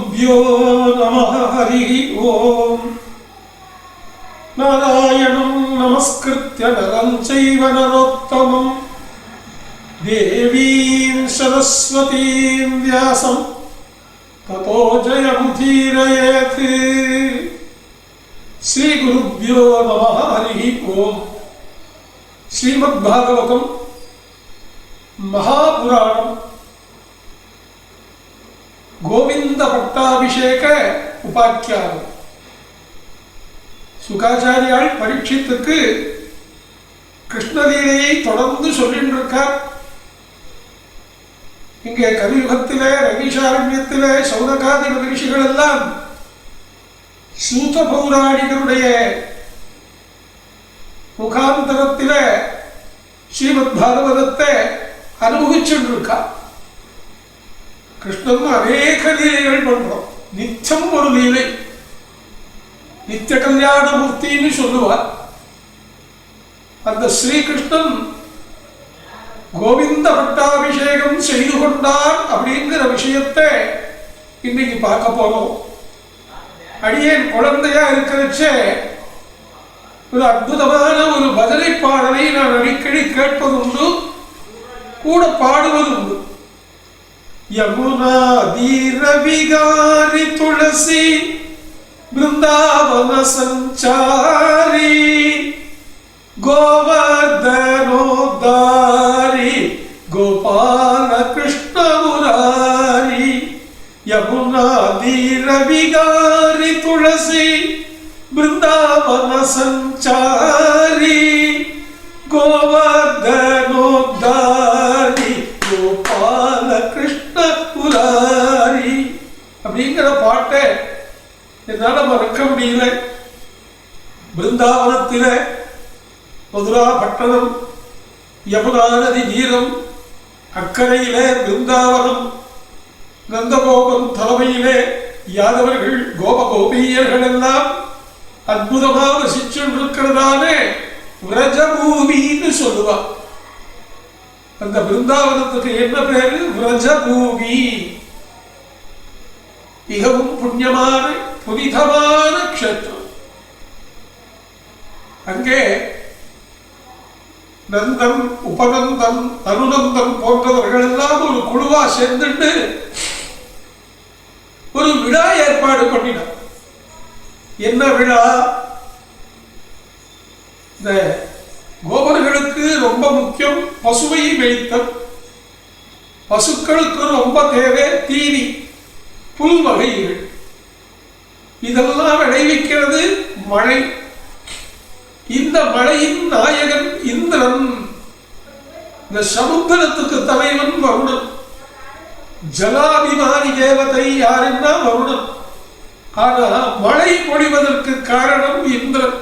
श्रीगुरुभ्यो नमः हरिः ओम्। नारायणं नमस्कृत्य नरं चैव नरोत्तमम्। देवीं सरस्वतीं व्यासं, ततो जयमुदीरयेत्। श्रीगुरुभ्यो नमः हरिः ओम्। श्रीमद्भागवतं महापुराणम् கோவிந்த பட்டாபிஷேக உபாக்கியானம். சுகாச்சாரியால் பரீட்சித்துக்கு கிருஷ்ணலீலையை தொடர்ந்து சொல்லிட்டு இருக்கார் இங்கே கலியுகத்திலே ரவிசாரண்யத்திலே சௌனகாதி மகிழ்ச்சிகள் எல்லாம் சூத பௌராணிகருடைய முகாந்தரத்தில் ஸ்ரீமத் பாகவதத்தை அனுபவிச்சுட்டு இருக்கார் கிருஷ்ணன் அநேக லீலைகள் பண்றோம் நிச்சம் ஒரு லீலை. நித்திய கல்யாணமூர்த்தின்னு சொல்லுவார். அந்த ஸ்ரீகிருஷ்ணன் கோவிந்த பட்டாபிஷேகம் செய்து கொண்டார் அப்படிங்கிற விஷயத்தை இன்னைக்கு பார்க்க போறோம். அடியேன் குழந்தையா இருக்கிறச்சே ஒரு அற்புதமான ஒரு பஜனை பாடலை நான் அடிக்கடி கேட்பது உண்டு கூட பாடுவது உண்டு யமுனா தீரவிகாரி துளசி பிருந்தாவன சஞ்சாரி கோவர்தனோதாரி கோபால கிருஷ்ண முராரி யமுனா தீரவிகாரி துளசி பிருந்தாவன சஞ்சாரி. அப்படிங்கிற பாட்டை என்னால் மறக்க முடியல. பிருந்தாவனத்தில் மதுரா பட்டணம் யமுனா நதி நீரம் அக்கறையிலே பிருந்தாவனம் நந்தகோபன் தலைமையிலே யாதவர்கள் கோப கோபகோபியர்கள் எல்லாம் அற்புதமாக வசிச்சு விரஜபூமின்னு சொல்லுவான் அந்த பிருந்தாவனத்துக்கு என்ன பேரு? விரஜபூமி. மிகவும் புண்ணியமான புனிதமான க்ஷேத்திரம் அங்கே நந்தம் உபநந்தம் அனுநந்தன் போன்றவர்கள் எல்லாம் ஒரு குழுவா சேர்ந்துட்டு ஒரு விழா ஏற்பாடு பண்ணினார் என்ன விழா இந்த கோபர்களுக்கு ரொம்ப முக்கியம் பசுவை மேய்த்தல் பசுக்களுக்கு ரொம்ப தேவை தீனி புல் வகைகள் இதெல்லாம் விளைவிக்கிறது மழை. இந்த மழையின் நாயகன் இந்திரன். இந்த சமுத்திரத்துக்கு தலைவன் வருணன். ஜலாபிமானி தேவதை யாருன்னா வருணன். ஆனா மழை பொழிவதற்கு காரணம் இந்திரன்.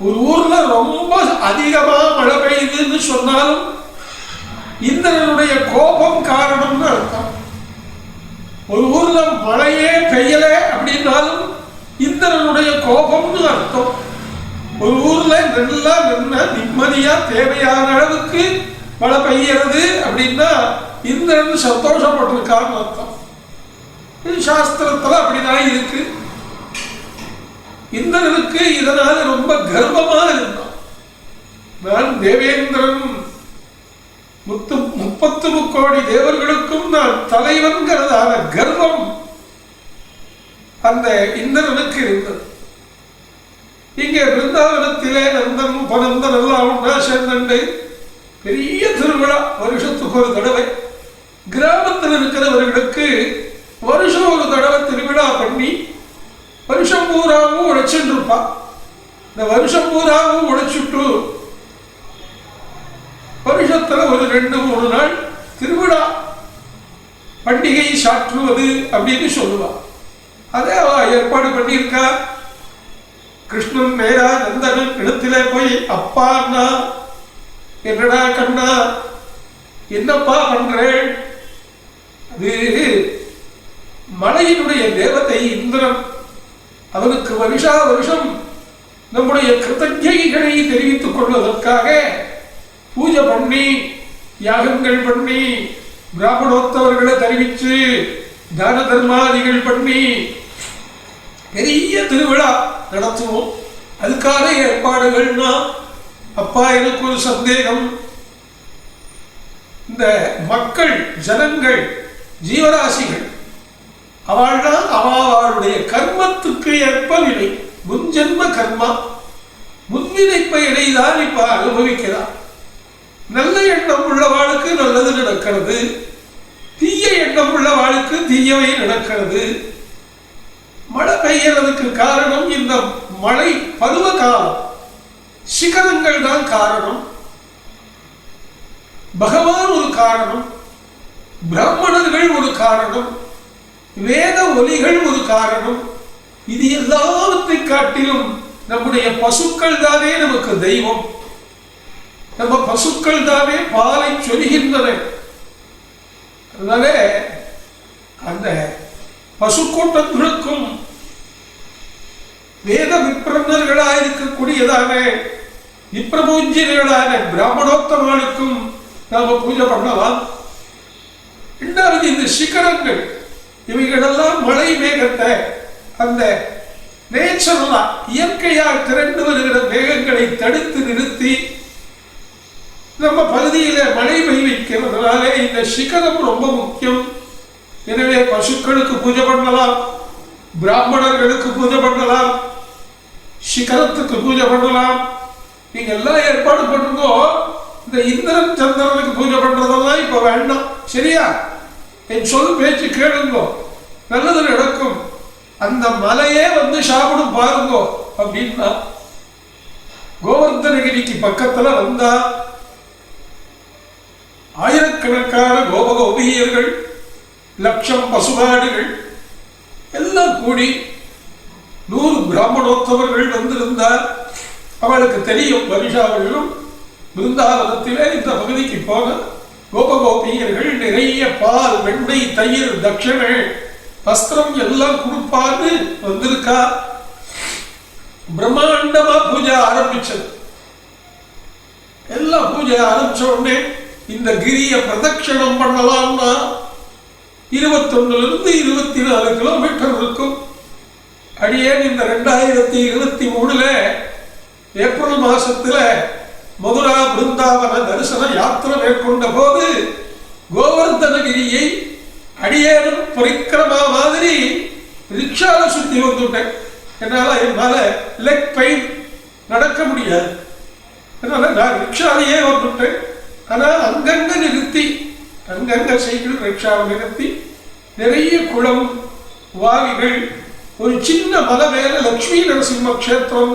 ஒரு ஊர்ல ரொம்ப அதிகமா மழை பெய்யுதுன்னு சொன்னாலும் இந்திரனுடைய கோபம் காரணம்னு அர்த்தம். ஒரு ஊர்ல மழையே பெய்யல அப்படின்னாலும் இந்திரனுடைய கோபம்னு அர்த்தம். ஒரு ஊர்ல நல்லா நின்ன நிம்மதியா தேவையான அளவுக்கு மழை பெய்யறது அப்படின்னா இந்திரன் சந்தோஷப்பட்டிருக்கான்னு அர்த்தம். சாஸ்திரத்துல அப்படிதான் இருக்கு. இந்திரனுக்கு இதனால ரொம்ப கர்வமா இருந்தான். நான் தேவேந்திரன் முத்து முப்பத்து முக்கோடி தேவர்களுக்கும் நான் தலைவன்கிறதான கர்வம் அந்த இந்திரனுக்கு இருந்தது. இங்கே பிருந்தாவனத்திலே நந்தன் உபநந்தன் எல்லாம் ஒன்றா சேர்ந்து பெரிய திருவிழா வருஷத்துக்கு ஒரு தடவை. கிராமத்தில் இருக்கிறவர்களுக்கு வருஷம் ஒரு தடவை திருவிழா பண்ணி வருஷம் பூராவும் உழைச்சுட்டு இருப்பான். இந்த வருஷம் பூராவும் உழைச்சுட்டு வருஷத்துல ஒரு ரெண்டு மூணு நாள் திருவிழா. பண்டிகை சாற்றுவது அப்படின்னு சொல்லுவான் அதே அவ ஏற்பாடு பண்ணியிருக்கா. கிருஷ்ணன் நேரா நந்தனன் இடத்துல போய் அப்பா அண்ணா என்னடா கண்ணா என்னப்பா பண்றேன்? அது மலையினுடைய தேவதை இந்திரன். அவனுக்கு வருஷா வருஷம் நம்முடைய கிருத்தஜைகளை தெரிவித்துக் கொள்வதற்காக பூஜை பண்ணி யாகங்கள் பண்ணி பிராமணோத்தவர்களை தெரிவித்து தான தர்மாதிகள் பண்ணி பெரிய திருவிழா நடத்துவோம். அதுக்கான ஏற்பாடுகள்னா அப்பா எனக்கு ஒரு சந்தேகம். இந்த மக்கள் ஜனங்கள் ஜீவராசிகள் அவள்தான் அவளுடைய கர்மத்துக்கு ஏற்ப வினை முன்ஜென்ம கர்மா. முன்வினை பயனை தான் இப்ப அனுபவிக்கிறான் நல்ல எண்ணம் உள்ளவாளுக்கு நல்லது நடக்கிறது. தீய எண்ணம் உள்ளவாளுக்கு தீயவை நடக்கிறது. மழை பெய்யறதுக்கு காரணம் இந்த மழை பருவ காலம். சிகரங்கள் தான் காரணம். பகவான் ஒரு காரணம். பிராமணர்கள் ஒரு காரணம். வேத ஒலிகள் ஒரு காரணம். இது எல்லாவற்றை காட்டிலும் நம்முடைய பசுக்கள் தானே நமக்கு தெய்வம். நம்ம பசுக்கள் தானே பாலை சொல்கின்றன அதனால அந்த பசுக்கூட்டங்களுக்கும் வேத விப்ரமர்களாக இருக்கக்கூடியதான விப்ரபூஜ்யர்களான பிராமணோத்தமர்களுக்கும் நாம பூஜை பண்ணலாம். இரண்டாவது இந்த சிகரங்கள் இவைகளெல்லாம் மழை மேகத்தை அந்த நேச்சுரலா இயற்கையாக திரண்டு வருகிற மேகங்களை தடுத்து நிறுத்தி நம்ம பகுதியில் மழை பெய்விக்கிறதுனால இந்த சிகரம் ரொம்ப முக்கியம். எனவே பசுக்களுக்கு பூஜை பண்ணலாம். பிராமணர்களுக்கு பூஜை பண்ணலாம். சிகரத்துக்கு பூஜை பண்ணலாம். நீங்க எல்லாம் ஏற்பாடு பண்ணுங்கோ. இந்த இந்திரன் சந்திரனுக்கு பூஜை பண்றதெல்லாம் இப்ப வேண்டாம். சரியா? என் சொல் பேச்சு கேளுங்க. நல்லது நடக்கும். அந்த மலையே வந்து சாப்பிடும் பாருங்கோ. அப்படின்னா கோவர்தனகிரிக்கு பக்கத்துல வந்தா ஆயிரக்கணக்கான கோபகோபியர்கள் லட்சம் பசுமாடுகள் எல்லாம் கூடி நூறு பிராமணோத்தவர்கள் வந்திருந்தார். அவளுக்கு தெரியும் வருஷாவிலும் பிருந்தாவனத்திலே இந்த பகுதிக்கு போக கோபகோபியர்கள் நிறைய பால் வெண்ணெய் தயிர் தட்சணை வஸ்திரம் எல்லாம் கொடுப்பான்னு வந்திருக்கா. பிரம்மாண்டமா பூஜை ஆரம்பிச்சது. எல்லாம் பூஜை ஆரம்பிச்ச உடனே இந்த கிரிய பிரதட்சணம் பண்ணலாம்னா இருபத்தொன்னுல இருந்து இருபத்தி நாலு கிலோமீட்டர் இருக்கும். அடியேன் இந்த ரெண்டாயிரத்தி இருபத்தி மூணுல ஏப்ரல் மாசத்துல மதுரா பிருந்தாவன தரிசன யாத்திரை மேற்கொண்ட போது கோவர்தனகிரியை அடியேனும் பரிக்கிரமா மாதிரி ரிக்ஷால சுத்தி வந்துட்டேன். என்னால என்னால லெக் பெயின் நடக்க முடியாது. அதனால நான் ரிக்ஷாலேயே வந்துட்டேன். ஆனால் அங்கங்க நிறுத்தி அங்கங்க சைக்கிள் ரிக்ஷாவை நிறுத்தி நிறைய குளம் வாவிகள் ஒரு சின்ன மலை மேல லட்சுமி நரசிம்ம கஷேத்திரம்.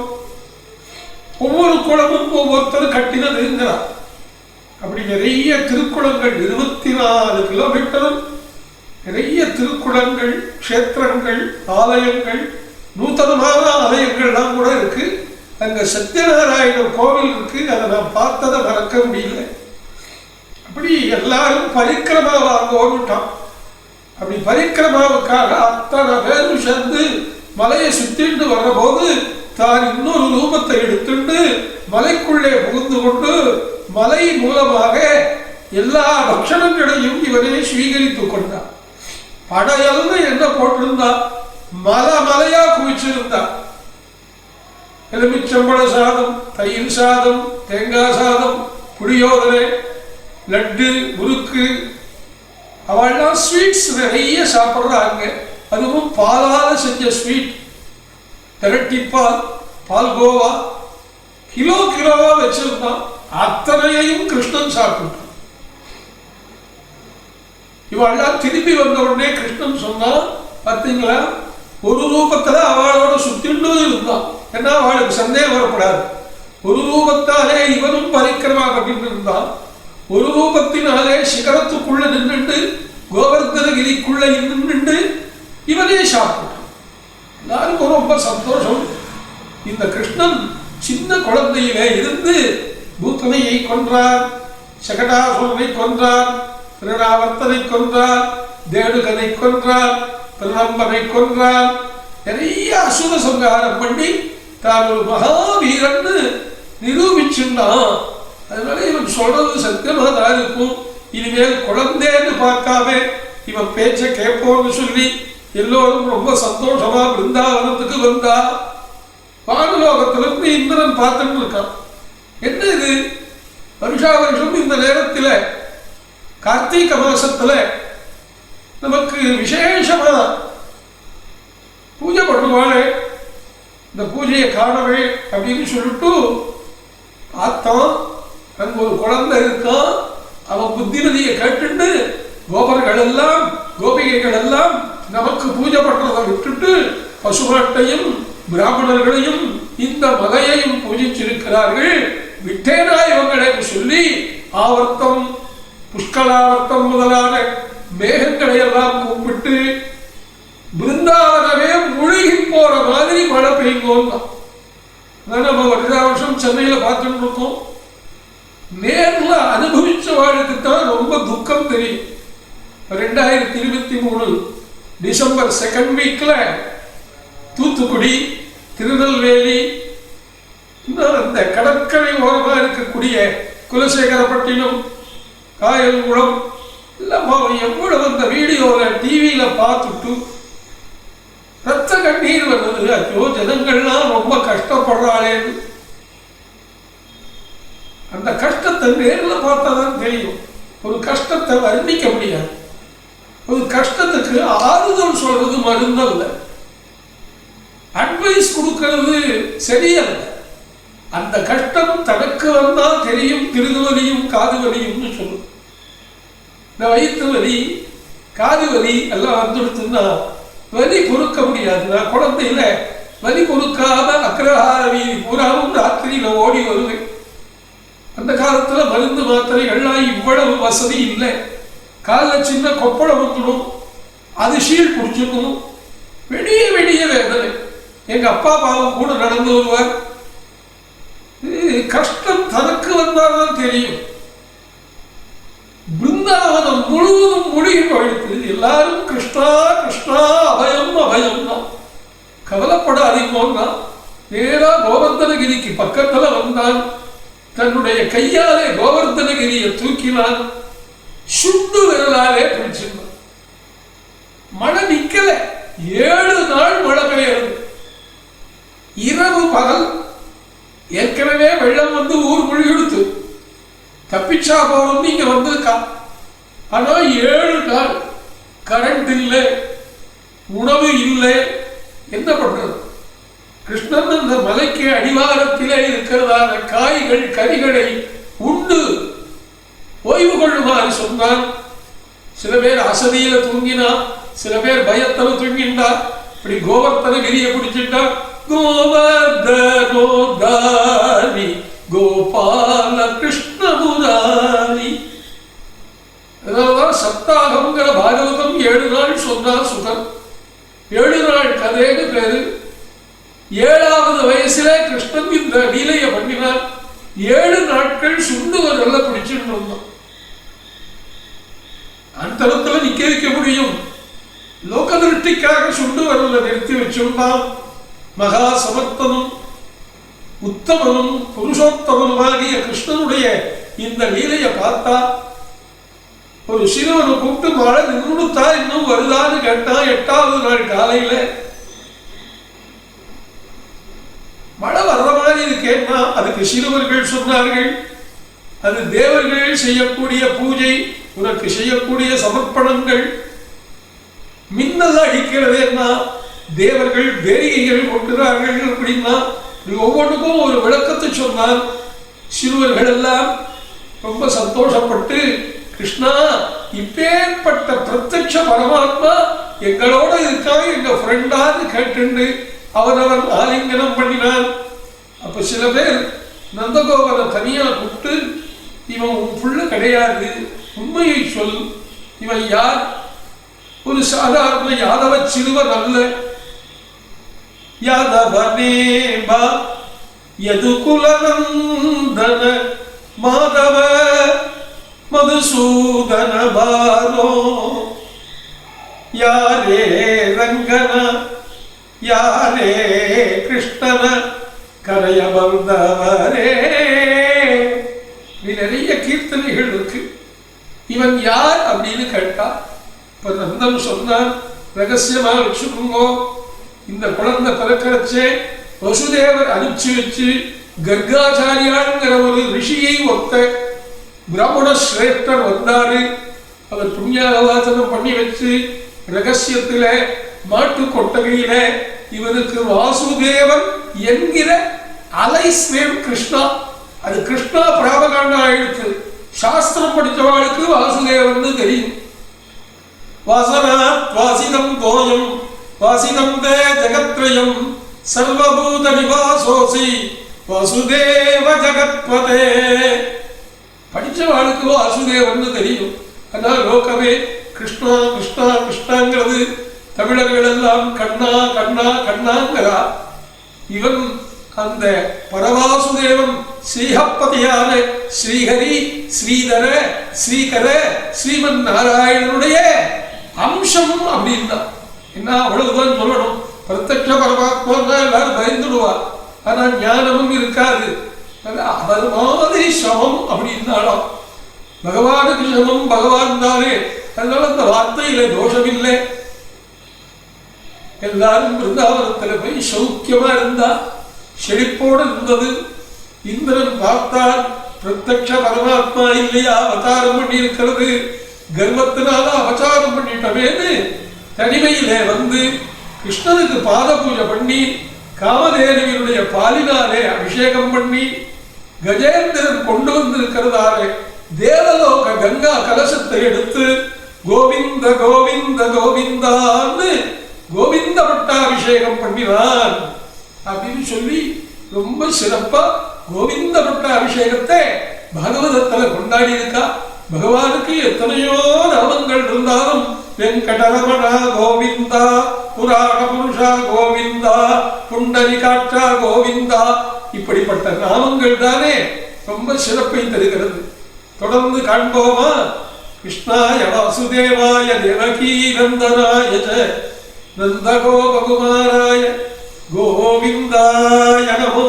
ஒவ்வொரு குளமும் ஒவ்வொருத்தரும் கட்டினதுங்கிறார் அப்படி நிறைய திருக்குளங்கள் இருபத்தி நாலு கிலோமீட்டரும் நிறைய திருக்குளங்கள் க்ஷேத்திரங்கள் ஆலயங்கள் நூத்தனமான ஆலயங்கள்லாம் கூட இருக்கு. அங்கே சத்யநாராயணர் கோவில் இருக்கு. அதை நான் பார்த்ததை மறக்க முடியல. இப்படி எல்லாரும் பரிக்கிரமா வாங்கோன்னுட்டான் அப்படி பரிக்கிரமாவுக்காக அத்தனை பேரும் சேர்ந்து மலையை சுத்திட்டு வர்ற போது தான் இன்னொரு ரூபத்தை எடுத்துட்டு மலைக்குள்ளே புகுந்து கொண்டு மலை மூலமாக எல்லா பக்ஷணங்களையும் இவரே ஸ்வீகரித்துக் கொண்டார் படையல்னு என்ன போட்டிருந்தா? மலை மலையா குவிச்சிருந்தா. எலுமிச்சம்பழ சாதம் தயிர் சாதம் தேங்காய் சாதம் புளியோதரை லட்டு முறுக்கு. அவள்லாம் ஸ்வீட்ஸ் நிறைய சாப்பிட்றாங்க. அதுவும் பாலால செஞ்ச ஸ்வீட் திரட்டிப்பால் பால்கோவா கிலோ கிலோவா வச்சிருந்தான். அத்தனையையும் கிருஷ்ணன் சாப்பிட்டான். இவாள்லாம் திரும்பி வந்த உடனே கிருஷ்ணன் சொன்னா பார்த்தீங்களா ஒரு ரூபத்தில் அவளோட சுத்திண்டு இருந்தான். ஏன்னா அவளுக்கு சந்தேகம் வரக்கூடாது. ஒரு ரூபத்தாலே இவனும் பரிக்கிரமா அப்படின்னு இருந்தான் ஒரு ரூபத்தினாலே சிகரத்துக்குள்ள நின்றுட்டு கோவர்தனகிரிக்குள்ள நின்றுட்டு இவனே சாப்பிட்டான். எல்லாருக்கும் ரொம்ப சந்தோஷம். இந்த கிருஷ்ணன் சின்ன குழந்தையிலே இருந்து பூத்தனையை கொன்றார் சகடாசுரனை கொன்றார் திருடாவர்த்தனை கொன்றார் தேடுகனை கொன்றார் பிரலம்பனை கொன்றார். நிறைய அசுர சங்காரம் பண்ணி தான் ஒரு மகாவீரன்னு நிரூபிச்சுண்டான் அதனால இவன் சொல்றது சத்தியமாக தான் இருக்கும் இனிமேல் குழந்தைன்னு பார்க்காம இவன் பேச்ச கேட்போம்னு சொல்லி எல்லோரும் ரொம்ப சந்தோஷமா பிருந்தாவனத்துக்கு வந்தா வானலோகத்திலிருந்து இந்திரன் பார்த்துட்டு இருக்கான். என்ன இது? வருஷா வருஷம் இந்த நேரத்தில் கார்த்திகை மாசத்துல நமக்கு விசேஷமா பூஜை பண்ணுவாளே இந்த பூஜையை காணவே அப்படின்னு சொல்லிட்டு பார்த்தோம். அங்க ஒரு குழந்தை இருக்கான் அவன் புத்திமதியை கேட்டுட்டு கோபர்கள் எல்லாம் கோபிகைகள் எல்லாம் நமக்கு பூஜை பண்றதை விட்டுட்டு பசுமாட்டையும் பிராமணர்களையும் இந்த மதையையும் பூஜிச்சிருக்கிறார்கள். விட்டேனா இவங்களை சொல்லி ஆவர்த்தம் புஷ்கலாவர்த்தம் முதலான மேகங்களை எல்லாம் கூப்பிட்டு பிருந்தாவனமே முழுகி போற மாதிரி மழை பெய்யுங்கோன்னா அதான் நம்ம வருஷா வருஷம் சென்னையில பார்த்துட்டு இருக்கோம். நேரில் அனுபவிச்ச தான் ரொம்ப துக்கம் தெரியும். ரெண்டாயிரத்தி இருபத்தி மூணு டிசம்பர் செகண்ட் வீக்கில் தூத்துக்குடி திருநெல்வேலி இன்னும் அந்த கடற்கரை ஓரமாக இருக்கக்கூடிய குலசேகரப்பட்டினம் காயல்குளம் இல்லம்மா எவ்வளவு அந்த வீடியோவில் டிவியில் பார்த்துட்டு ரத்த கண்ணீர் வந்தது. ஐயோ ஜனங்கள்லாம் ரொம்ப கஷ்டப்படுறாளேன்னு. அந்த கஷ்டத்தை நேரில் பார்த்தா தான் தெரியும். ஒரு கஷ்டத்தை வர்ணிக்க முடியாது. ஒரு கஷ்டத்துக்கு ஆறுதல் சொல்றது மருந்தல்ல. அட்வைஸ் கொடுக்கறது சரியல்ல. அந்த கஷ்டம் தனக்கு வந்தால் தெரியும் திருதுவலியும் காது வலியும்னு சொல்லும். இந்த வயிற்று வலி காது வலி எல்லாம் வந்துடுத்துன்னா வலி பொறுக்க முடியாது. நான் குழந்தையில வலி பொறுக்காத அக்ரஹார வீதி பூராவும் ராத்திரியில ஓடி வருவேன். அந்த காலத்துல மருந்து மாத்திரை எல்லாம் இவ்வளவு வசதி இல்லை. காலில் சின்ன கொப்பளை வந்துடும். அது ஷீல் பிடிச்சிக்கும் வெடிய வெடிய வேதனை. எங்க அப்பா பாவம் கூட நடந்து வருவார். கஷ்டம் தனக்கு வந்தால்தான் தெரியும். பிருந்தாவனம் முழுவதும் மொழியை போயிடுது எல்லாரும் கிருஷ்ணா கிருஷ்ணா அபயம் அபயம் தான். கவலைப்படாதீங்கோன்னா நேரா கோவர்தனகிரிக்கு பக்கத்துல வந்தான். தன்னுடைய கையாலே கோவர்த்தனகிரியை தூக்கினான் சுண்டு விரலாலே பிடிச்சிருந்தான் மழை நிக்கல. ஏழு நாள் மழை பெய்யுது இரவு பகல் ஏற்கனவே வெள்ளம் வந்து ஊர் முழுகிடுத்து. தப்பிச்சா போகணும்னு இங்க வந்திருக்கா. ஆனா ஏழு நாள். கரண்ட் இல்லை. உணவு இல்லை. என்ன பண்றது? கிருஷ்ணன் அந்த மலைக்கு அடிவாரத்திலே இருக்கிறதான காய்கள் கறிகளை உண்டு. ஓய்வு கொள்ளுமாறு சொன்னான். சில பேர் அசதியில தூங்கினா சில பேர் பயத்தில் தூங்கிண்டா இப்படி கோவர்த்தனை கிரியை பிடிச்சிட்டா கோவர்தனோதாரி கோபால கிருஷ்ண முராரி அதனாலதான் சப்தாகம்ங்கிற பாகவதம் ஏழு நாள் சொன்னார் சுகர் ஏழு நாள் கதைன்னு பேரு ஏழாவது வயசுல கிருஷ்ணன் இந்த லீலையை பண்ணினார் ஏழு நாட்கள் சுண்டு வரல பிடிச்சிட்டு இருந்தோம் அந்தரத்துல நிக்க வைக்க முடியும் லோக திருஷ்டிக்காக சுண்டு வரல நிறுத்தி வச்சிருந்தான் மகா சமர்த்தனும் உத்தமனும் புருஷோத்தமனுமாகிய கிருஷ்ணனுடைய இந்த லீலையை பார்த்தா ஒரு சிறுவனை கூப்பிட்டு மழை நின்றுத்தா இன்னும் வருதான்னு கேட்டா எட்டாவது நாள் காலையில மழை வர்ற மாதிரி இருக்கேன்னா அதுக்கு சிறுவர்கள் சொன்னார்கள் அது தேவர்கள் செய்யக்கூடிய பூஜை உனக்கு செய்யக்கூடிய சமர்ப்பணங்கள். மின்னல் அடிக்கிறதேன்னா தேவர்கள் வேரிகைகள் கொண்டுறார்கள் அப்படின்னா நீ ஒவ்வொன்றுக்கும் ஒரு விளக்கத்தை சொன்னால் சிறுவர்கள் எல்லாம் ரொம்ப சந்தோஷப்பட்டு கிருஷ்ணா இப்பேற்பட்ட பிரத்யட்ச பரமாத்மா எங்களோட இருக்கா? எங்க ஃப்ரெண்டான்னு கேட்டுண்டு அவனவன் ஆலிங்கனம் பண்ணினான். அப்ப சில பேர் நந்தகோபனை தனியா கூப்பிட்டு இவன் உன் புள்ள கிடையாது. உண்மையை சொல். இவன் யார்? ஒரு சாதாரண யாதவ சிறுவன் அல்ல. யாதவனேபா யதுகுலநந்தன மாதவ மதுசூதன பாரோ? யாரே ரங்கன யாரே கிருஷ்ணன கரைய வந்தவரே நிறைய கீர்த்தனைகள் இருக்கு. இவன் யார் அப்படின்னு கேட்டா இப்ப நந்தன் சொன்னான் ரகசியமா வச்சுக்கோங்க. இந்த குழந்தை பிறக்கிறச்சே வசுதேவர் அனுப்பிச்சு வச்சு கர்காச்சாரியாங்கிற ஒரு ரிஷியை ஒத்த பிராமண சிரேஷ்டர் வந்தாரு. அவர் புண்ணியாவாசனம் பண்ணி வச்சு ரகசியத்தில் மாட்டு கொட்டகையில இவனுக்கு வாசுதேவன் என்கிற அலைஸ்வேவ் கிருஷ்ணா. அது கிருஷ்ணா பிராபகாண்டா ஆயிடுச்சு. சாஸ்திரம் படித்தவாளுக்கு வாசுதேவன் தெரியும். வாசனா வாசிதம் தோயம் வாசிதம் தே ஜகத்ரயம். சர்வபூத நிவாசோசி வசுதேவ ஜகத்பதே. படித்தவாளுக்கு வாசுதேவன்னு தெரியும். ஆனால் லோகமே கிருஷ்ணா கிருஷ்ணா கிருஷ்ணாங்கிறது தமிழர்கள் எல்லாம் கண்ணா கண்ணா கண்ணாங்கிறா இவன் அந்த பரவாசுதேவன் ஸ்ரீஹப்பதியான ஸ்ரீஹரி ஸ்ரீதர ஸ்ரீகர ஸ்ரீமன் நாராயணனுடைய அம்சம் அப்படின்னா. என்ன அவ்வளவுதான் சொல்லணும். பிரத்யட்ச பரமாத்மா எல்லாரும் பயந்துடுவா ஆனா ஞானமும் இருக்காது. அவர் மாதிரி சமம் அப்படின்னாலும் பகவானுக்கு சமம் பகவான் தானே. அதனால அந்த வார்த்தையில தோஷமில்லை. எல்லாரும் பிருந்தாவனத்தில் போய் சௌக்கியமா இருந்தா செழிப்போடு இருந்தது. இந்திரன் பார்த்தான் பிரத்யக்ஷ பரமாத்மா இல்லையா? அவதாரம் பண்ணி இருக்கிறது கர்வத்தினால அவதாரம் பண்ணிட்டமேன்னு தனிமையிலே வந்து கிருஷ்ணனுக்கு பாத பூஜை பண்ணி காமதேவியினுடைய பாலினாலே அபிஷேகம் பண்ணி கஜேந்திரன் கொண்டு வந்திருக்கிறதாலே தேவலோக கங்கா கலசத்தை எடுத்து கோவிந்த கோவிந்த கோவிந்தான்னு கோவிந்த பட்டாபிஷேகம் பண்ணினான். அப்படின்னு சொல்லி ரொம்ப சிறப்பா கோவிந்த பட்டாபிஷேகத்தை பகவதத்தில் கொண்டாடி இருக்கா பகவானுக்கு எத்தனையோ நாமங்கள் இருந்தாலும் வெங்கடரமணா கோவிந்தா புராண புருஷா கோவிந்தா புண்டரிகாற்றா கோவிந்தா. இப்படிப்பட்ட நாமங்கள் தானே ரொம்ப சிறப்பை தருகிறது. தொடர்ந்து காண்போமா? கிருஷ்ணாய வாசுதேவாய தேவகீ நந்தனாய ச நந்தகோபகுமாராய கோவிந்தாய நமோ.